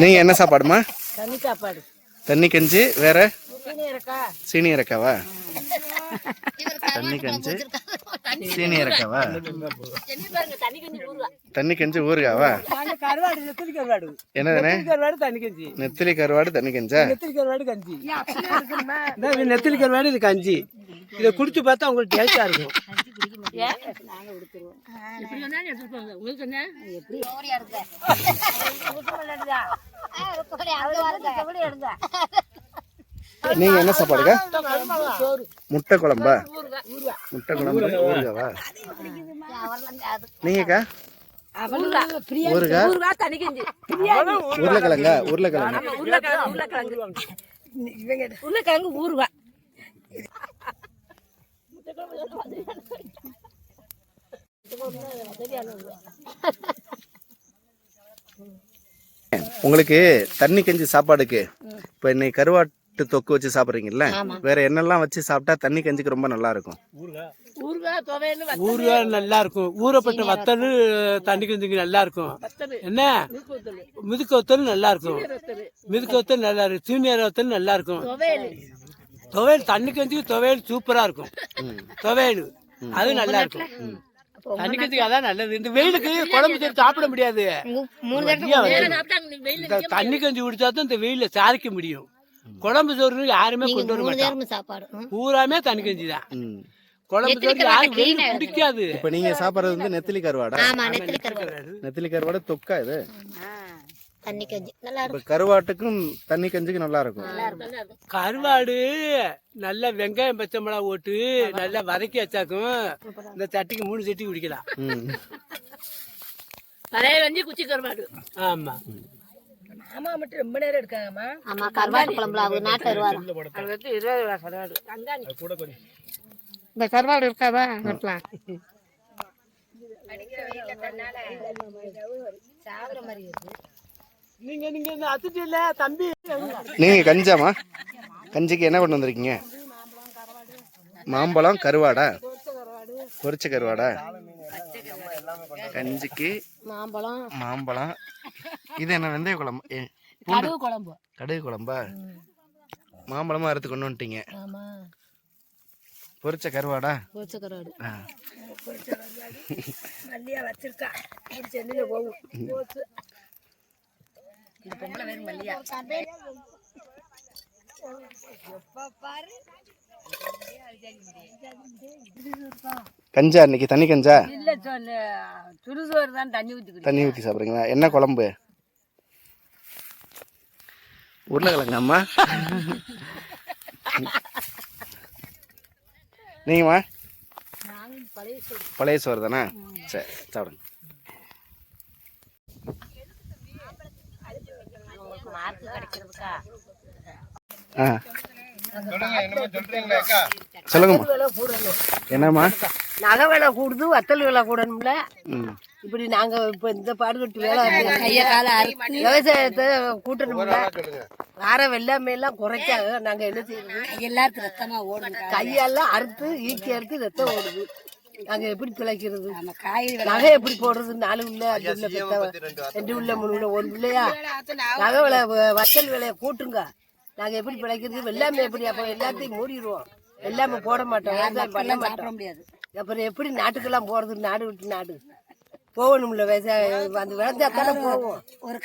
நீங்க என்ன சாப்பாடுமா? தண்ணி சாப்பாடு தண்ணி கஞ்சி வேற? சீனி இருக்கா சீனி இறக்காவா? தண்ணி கஞ்சி. சீனி இறக்காவா? தண்ணி கஞ்சி ஊறுகாவா? கருவாடு நெத்திலி கருவாடு. என்னதுண்ணே நெத்திலி கருவாடு தண்ணி கஞ்சி. நெத்திலி கருவாடு தண்ணி கஞ்சா? நெத்திலி கருவாடு கஞ்சி. இந்த இது நெத்திலி கருவாடு இது கஞ்சி இதை குடிச்சு பார்த்தா உங்களுக்கு டேஸ்டா இருக்கும் நீங்க என்ன சாப்பாடுங்க முட்டை குழம்பா? முட்டை குழம்பு ஊறுகாவா? நீங்கக்கா? ஊறுகா உருளைக்கிழங்கா உருளைக்கிழங்கு. உருளைக்கிழங்கு ஊறுகாய். உங்களுக்கு தண்ணி கஞ்சி சாப்பாடுக்கு இப்ப இன்னைக்கு கருவாட்டு தொக்கு வச்சு சாப்பிடுறீங்கல்ல வேற என்னெல்லாம் வச்சு சாப்பிட்டா தண்ணி கஞ்சிக்கு ரொம்ப நல்லா இருக்கும்? ஊறுகாய். நல்லா இருக்கும். ஊறப்பட்ட வத்தல் தண்ணி கஞ்சிக்கு நல்லா இருக்கும். என்ன? மிதுக்கு வத்தல் நல்லா இருக்கும். மிதுக்கு வத்தல். நல்லா இருக்கும். சீனியர் வத்தல் நல்லா இருக்கும். துவையல். துவையல் தண்ணி கஞ்சிக்கு துவையல் சூப்பரா இருக்கும். துவையல். அது நல்லா இருக்கும். தண்ணி கஞ்சிக்கு அதான் நல்லது. இந்த வெயிலுக்கு குழம்பு சேர்த்து சாப்பிட முடியாது. தண்ணி கஞ்சி குடிச்சா தான் இந்த வெயில சாதிக்க முடியும். குழம்பு சோறு யாருமே கொண்டு வர மாட்டாங்க சாப்பாடு பூராமே தண்ணி கஞ்சி தான். குழம்பு சோறு யாரும் வெயில் பிடிக்காது இப்ப நீங்க சாப்பிடுறது வந்து நெத்திலி கருவாடா? ஆமா நெத்திலி கருவாடு. நெத்திலி கருவாடு தொக்கா இது? தண்ணி கஞ்சி. நல்லா இப்ப கருவாட்டுக்கும் தண்ணி கஞ்சிக்கும் நல்லா இருக்கும் இருக்கும் கருவாடு நல்ல வெங்காயம் பச்சை மிளகா போட்டு நல்லா வதக்கி வச்சாக்கும். இந்த சட்டிக்கு மூணு சட்டி குடிக்கலாம். ம். பழைய கஞ்சி குச்சி கருவாடு. ஆமா. மாமா மட்டும் ரொம்ப நேரம் எடுக்காங்கம்மா ஆமா கருவாடு குழம்புல அவங்க நாட்டு கருவாடு. அது வந்து இருபது ரூபா கருவாடு. இந்த கருவாடு இருக்காவா வெட்டலாம். நீங்க நீங்க இந்த அத்துட்டு இல்ல தம்பி. நீங்க கஞ்சாமா? கஞ்சிக்கு என்ன கொண்டு வந்திருக்கீங்க? மாம்பழம் கருவாடா? பொரிச்ச கருவாடா? கஞ்சிக்கு மாம்பழம். மாம்பழம். இது என்ன வெந்தய குழம்பு? கடுகு குழம்பு. கடுகு குழம்பா? மாம்பழமா அறுத்து கொண்டு வந்துட்டீங்க. ஆமா. பொரிச்ச கருவாடா? பொரிச்ச கருவாடு. வச்சிருக்கா. இது பொம்பளை வேறு மல்லியா கஞ்சா இன்னைக்கு? தண்ணி கஞ்சா? இல்ல சுடுசோறு தான் தண்ணி ஊத்தி தண்ணி ஊற்றி சாப்பிட்றீங்களா? என்ன குழம்பு? உருளைக்கிழங்கு அம்மா. நீங்கம்மா? பழைய சோறு தானே? சரி சாப்பிடுங்க. மார்க் கிடைக்கிறதுக்கா. ஆ. சொல்லுங்கம்மா. என்னம்மா? நகை விலை கூடுது வத்தல் விலை கூடணும்ல. இப்படி நாங்க இப்ப இந்த பாடுபட்டு வேலை விவசாயத்தை கூட்டணும்ல. வார வெள்ளாமை எல்லாம் குறைக்காக நாங்க என்ன செய்யறது? ரத்தமா ஓடுங்க கையெல்லாம் அறுத்து ஈக்கி அறுத்து ரத்தம் ஓடுது. நாங்க எப்படி பிழைக்கிறது? காய் நகை எப்படி போடுறது நாலு உள்ள அஞ்சு உள்ள பெத்த ரெண்டு உள்ள மூணு உள்ள ஒரு பிள்ளையா? நகை விலை வ- வத்தல் விலையை கூட்டுங்க. நாங்க எப்படி பிழைக்கிறது? வெள்ளாமை எப்படி? அப்ப எல்லாத்தையும் மூடிடுவோம் வெள்ளாமை போட மாட்டோம் விவசாயம் பண்ண மாட்டோம். முடியாது. அப்புறம் எப்படி நாட்டுக்கெல்லாம் போறது? நாடு விட்டு நாடு. போகணும்ல விவசாயம் அந்த விளைஞ்சா தானே போவோம். ஒரு